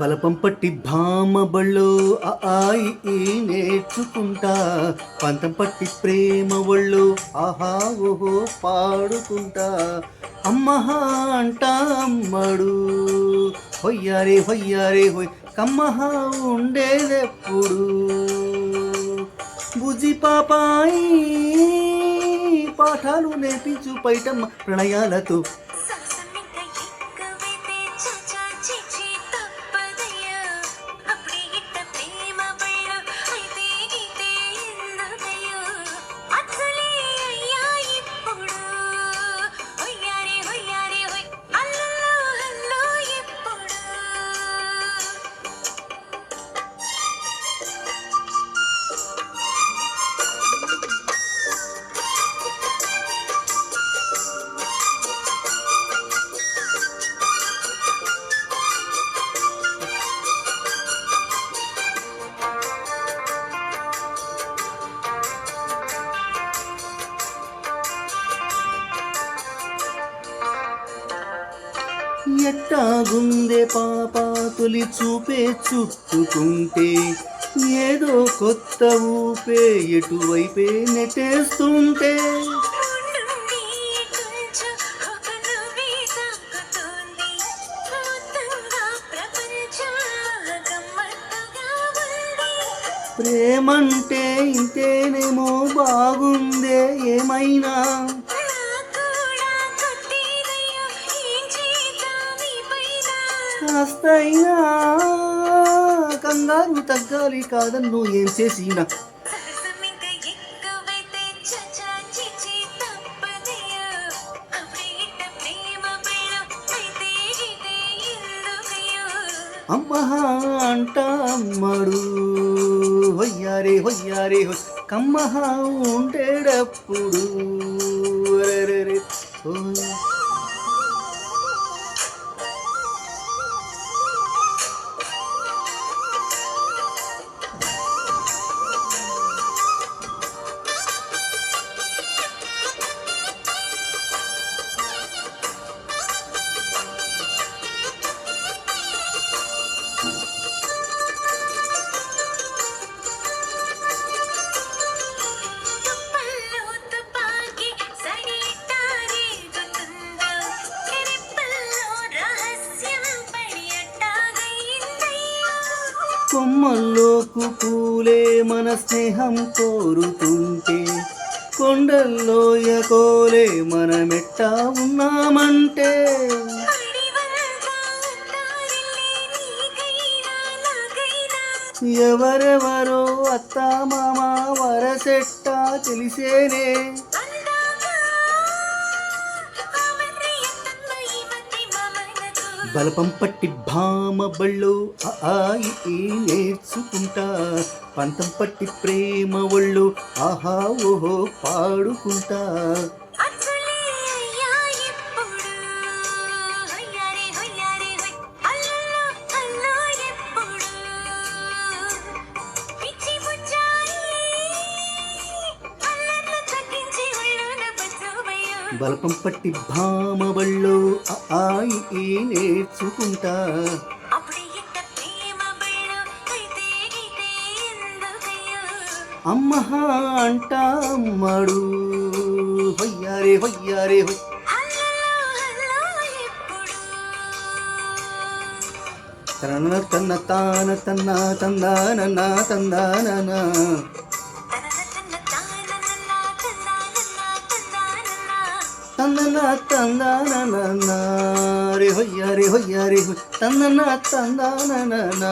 బలపం పట్టి భామ బళ్ళు ఆయి నేర్చుకుంటా. పంతం పట్టి ప్రేమ ఒళ్ళు ఆహా ఓహో పాడుకుంటా. అమ్మహా అంటా అమ్మడు హొయ్యారే హొయ్యారే హొయ్. కమ్మహా ఉండేదెప్పుడు? బుజి పాపాయి పాఠాలు నేర్పించు పైటమ్మ ప్రణయాలతో. ఎట్టాగుందే పాప తొలి చూపే చుట్టుకుంటే? ఏదో కొత్త ఊపే ఎటువైపే నెట్టేస్తుంటే? ప్రేమంటే ఇంతేనేమో బాగుందే ఏమైనా? కాస్తైనా కంగారు తగ్గాలి కాదన్ను ఏం చేసినా? సరసమింక ఎక్కువైతే చచా చిచి కమ్మహా అప్పుడే ఇట్ట ప్రేమ కొమ్మల్లోకు పూలే మన స్నేహం కోరుతుంటే కొండల్లో ఎకోలే మనమెట్టా ఉన్నామంటే. ఎవరెవరో అత్త మామ వరసెట్టా తెలిసేనే బలపం పట్టి భామ బళ్ళు ఆయి నేర్చుకుంటా. పంతం పట్టి ప్రేమ ఒళ్ళు ఆహా ఓహో పాడుకుంటా. బలపం పట్టి భామ బళ్ళు ఆ ఆయి నేర్చుకుంటా. అమ్మహా అంట అమ్మడు. హొయ్యారే హొయ్యారే హొయ్. అల్లల్లో అల్లో ఎప్పుడు? తన తన్న తాన తన్న తందాన తందాన తందన తందాన రే హొయ్యారే హొయ్యారే హొయ్ తందన తందాన